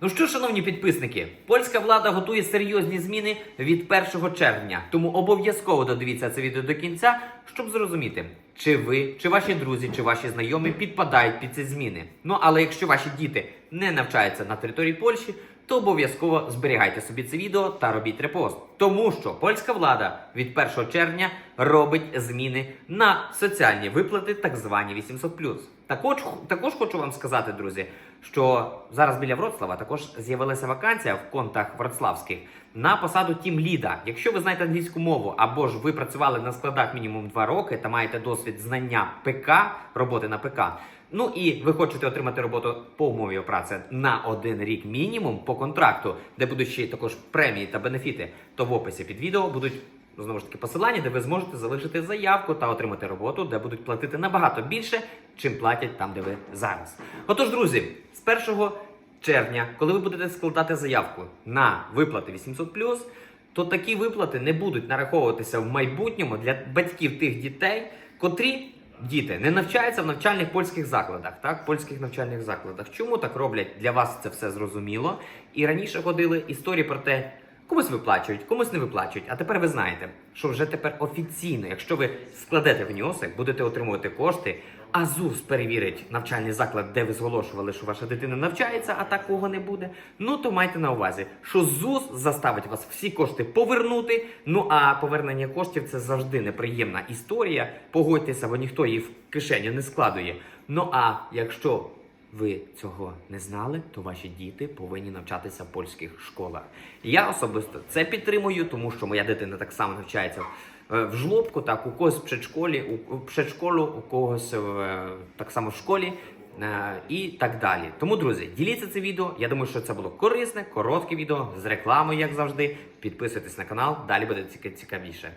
Ну що, шановні підписники, польська влада готує серйозні зміни від 1 червня. Тому обов'язково додивіться це відео до кінця, щоб зрозуміти, чи ви, чи ваші друзі, чи ваші знайомі підпадають під ці зміни. Ну але якщо ваші діти не навчаються на території Польщі, то обов'язково зберігайте собі це відео та робіть репост. Тому що польська влада від 1 червня робить зміни на соціальні виплати, так звані 800+. Також, також хочу вам сказати, друзі, що зараз біля Вроцлава також з'явилася вакансія в контах вроцлавських на посаду тім ліда. Якщо ви знаєте англійську мову або ж ви працювали на складах мінімум 2 роки та маєте досвід знання ПК, роботи на ПК. Ну і ви хочете отримати роботу по умові праці на один рік мінімум по контракту, де будуть ще також премії та бенефіти, то в описі під відео будуть знову ж таки посилання, де ви зможете залишити заявку та отримати роботу, де будуть платити набагато більше, чим платять там, де ви зараз. Отож, друзі, з 1 червня, коли ви будете складати заявку на виплати 800+, то такі виплати не будуть нараховуватися в майбутньому для батьків тих дітей, котрі діти не навчаються в навчальних польських закладах, так, польських навчальних закладах. Чому так роблять? Для вас це все зрозуміло. І раніше ходили історії про те, комусь виплачують, комусь не виплачують. А тепер ви знаєте, що вже тепер офіційно, якщо ви складете внесок, будете отримувати кошти. А ЗУС перевірить навчальний заклад, де ви зголошували, що ваша дитина навчається, а такого не буде. Ну то майте на увазі, що ЗУС заставить вас всі кошти повернути. Ну а повернення коштів це завжди неприємна історія. Погодьтеся, бо ніхто її в кишеню не складує. Ну а якщо ви цього не знали, то ваші діти повинні навчатися в польських школах. Я особисто це підтримую, тому що моя дитина так само навчається е, в жлобку, так у когось в предшколі, у предшколу, у когось е, так само в школі. е, І так далі. Тому, друзі, діліться це відео. Я думаю, що це було корисне, коротке відео з рекламою, як завжди. Підписуйтесь на канал, далі буде цікавіше.